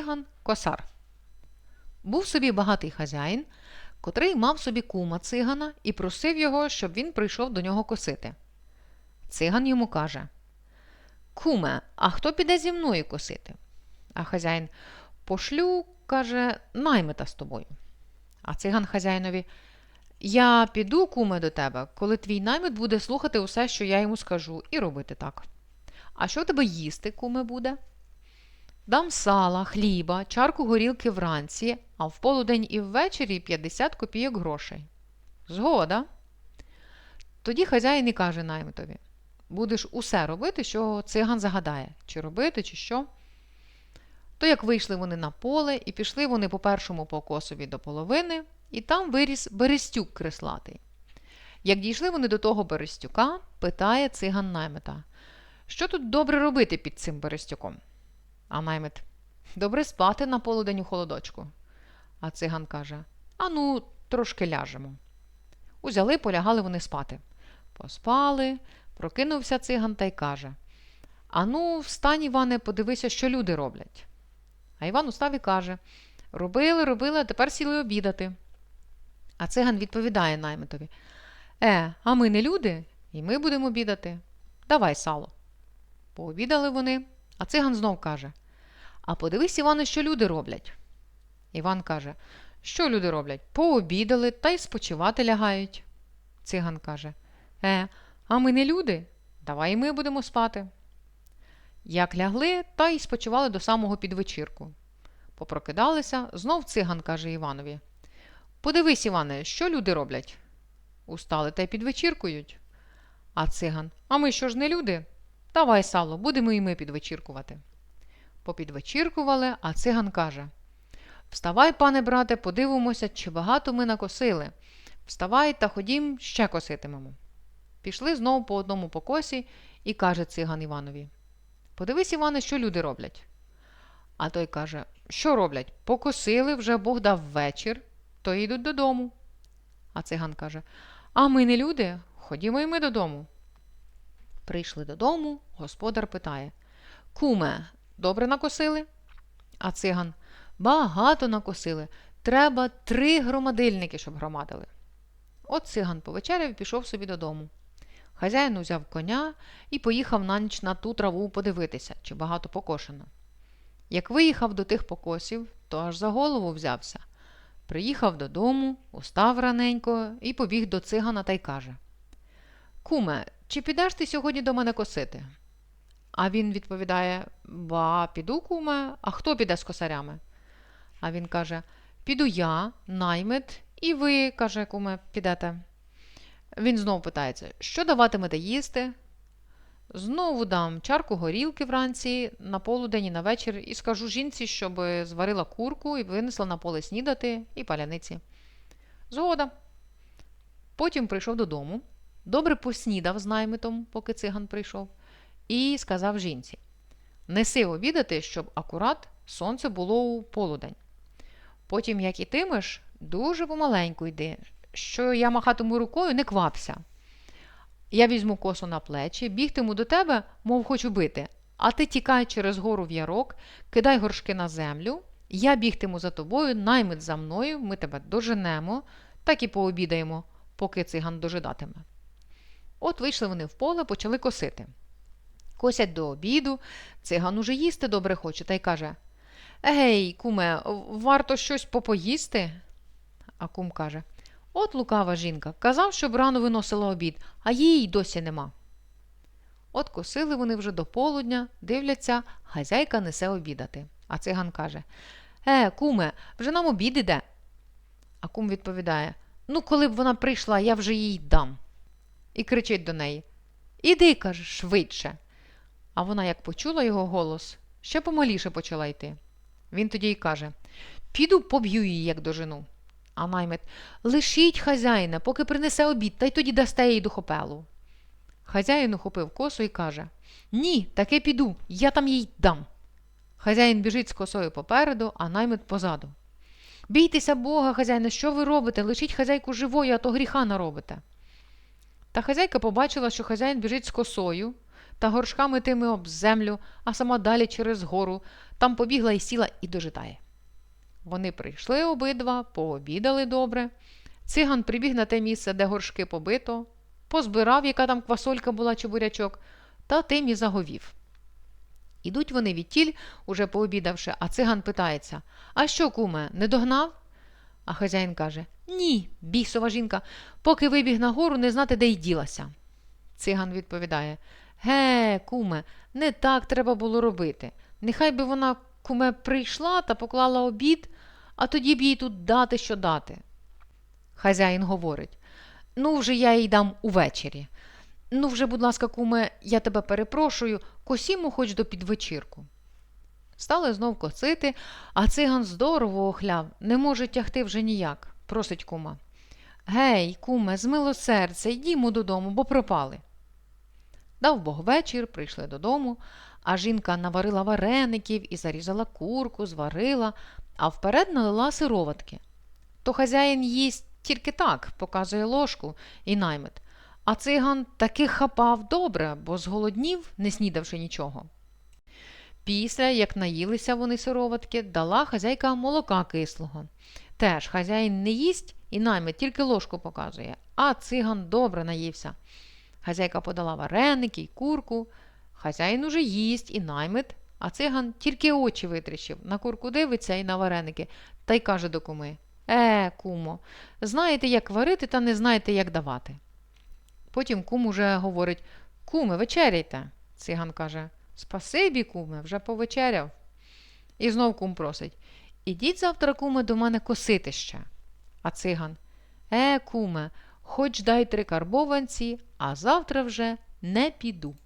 Циган косар. Був собі багатий хазяїн, котрий мав собі кума цигана і просив його, щоб він прийшов до нього косити. Циган йому каже Куме, а хто піде зі мною косити? А хазяїн пошлю, каже, наймита з тобою. А циган хазяїнові Я піду, куме, до тебе, коли твій наймит буде слухати усе, що я йому скажу, і робити так. А що в тебе їсти, куме, буде? Дам сала, хліба, чарку горілки вранці, а в полудень і ввечері 50 копійок грошей. Згода. Тоді хазяїн і каже наймитові будеш усе робити, що циган загадає, чи робити, чи що. То як вийшли вони на поле, і пішли вони по першому покосові до половини, і там виріс берестюк креслатий. Як дійшли вони до того берестюка, питає циган наймита, що тут добре робити під цим берестюком? А наймит добре спати на полудень у холодочку. А циган каже Ану, трошки ляжемо. Узяли, полягали вони спати. Поспали, прокинувся циган та й каже Ану, встань, Іване, подивися, що люди роблять. А Іван устав і каже Робили, робили, а тепер сіли обідати. А циган відповідає наймитові Е, а ми не люди, і ми будемо обідати. Давай сало. Пообідали вони, а циган знов каже А подивись, Іване, що люди роблять. Іван каже Що люди роблять? Пообідали та й спочивати лягають. Циган каже Е, а ми не люди? Давай і ми будемо спати. Як лягли, та й спочивали до самого підвечірку. Попрокидалися, знов циган каже Іванові Подивись, Іване, що люди роблять? Устали та й підвечіркують. А циган А ми що ж не люди? Давай, сало, будемо і ми підвечіркувати. Попідвечіркували, а циган каже Вставай, пане брате, подивимося, чи багато ми накосили. Вставай та ходім, ще коситимемо. Пішли знову по одному покосі і каже циган Іванові Подивись, Іване, що люди роблять. А той каже Що роблять? Покосили, вже Бог дав вечір, то йдуть додому. А циган каже А ми не люди, ходімо і ми додому. Прийшли додому, господар питає Куме, добре накосили? А циган багато накосили. Треба три громадильники, щоб громадили. От циган повечеряв і пішов собі додому. Хазяїн узяв коня і поїхав на ніч на ту траву подивитися, чи багато покошено. Як виїхав до тих покосів, то аж за голову взявся. Приїхав додому, устав раненько і побіг до цигана та й каже Куме, чи підеш ти сьогодні до мене косити? А він відповідає Ба, піду, куме, а хто піде з косарями? А він каже Піду я, наймит, і ви, каже, куме, підете. Він знову питається, що даватимете їсти? Знову дам чарку горілки вранці, на полудень і на вечір, і скажу жінці, щоб зварила курку і винесла на поле снідати і паляниці. Згода. Потім прийшов додому, добре поснідав з наймитом, поки циган прийшов, і сказав жінці: Неси обідати, щоб акурат сонце було у полудень. Потім, як ітимеш, дуже помаленьку йди, що я махатиму рукою, не квапся. Я візьму косу на плечі, бігтиму до тебе, мов хочу бити, а ти тікай через гору в ярок, кидай горшки на землю, я бігтиму за тобою, наймит за мною, ми тебе доженемо, так і пообідаємо, поки циган дожидатиме. От вийшли вони в поле, почали косити. Косять до обіду, циган уже їсти добре хоче та й каже Гей, куме, варто щось попоїсти? А кум каже От лукава жінка, казав, щоб рано виносила обід, а її досі нема. От косили вони вже до полудня, дивляться, хазяйка несе обідати. А циган каже Е, куме, вже нам обід іде. А кум відповідає Ну, коли б вона прийшла, я вже їй дам. І кричить до неї Іди, каже, швидше. А вона, як почула його голос, ще помаліше почала йти. Він тоді й каже Піду поб'ю її, як дожену. А наймит Лишіть хазяїна, поки принесе обід, та й тоді дасте їй духопелу. Хазяїн ухопив косу і каже Ні, таки піду, я там їй дам. Хазяїн біжить з косою попереду, а наймит позаду. Бійтеся Бога, хазяїне, що ви робите? Лишіть хазяйку живою, а то гріха наробите. Та хазяйка побачила, що хазяїн біжить з косою, та горшками тими об землю, а сама далі через гору. Там побігла і сіла і дожидає. Вони прийшли обидва, пообідали добре. Циган прибіг на те місце, де горшки побито, позбирав, яка там квасолька була чи бурячок, та тим і заговів. Ідуть вони відтіль, уже пообідавши, а циган питається А що, куме, не догнав? А хазяїн каже Ні, бісова жінка, поки вибіг на гору, не знати, де й ділася. Циган відповідає Ге, куме, не так треба було робити. Нехай би вона, куме, прийшла та поклала обід, а тоді б їй тут дати, що дати. Хазяїн говорить Ну, вже я їй дам увечері. Ну, вже, будь ласка, куме, я тебе перепрошую, косімо хоч до підвечірку. Стали знов косити, а циган здорово охляв, не може тягти вже ніяк, просить кума. Гей, куме, з милосердя, йдімо додому, бо пропали. Дав Бог вечір, прийшли додому, а жінка наварила вареників і зарізала курку, зварила, а вперед налила сироватки. То хазяїн їсть тільки так, показує ложку і наймит. А циган таки хапав добре, бо зголоднів, не снідавши нічого. Після, як наїлися вони сироватки, дала хазяйка молока кислого. Теж хазяїн не їсть і наймит тільки ложку показує, а циган добре наївся. Хазяйка подала вареники й курку. Хазяїн уже їсть і наймит, а циган тільки очі витріщив, на курку дивиться і на вареники, та й каже до куми Е, кумо, знаєте, як варити, та не знаєте, як давати. Потім кум уже говорить Куме, вечеряйте. Циган каже Спасибі, куме, вже повечеряв. І знов кум просить Ідіть завтра, куме, до мене косити ще. А циган Е, куме, хоч дай три карбованці, а завтра вже не піду.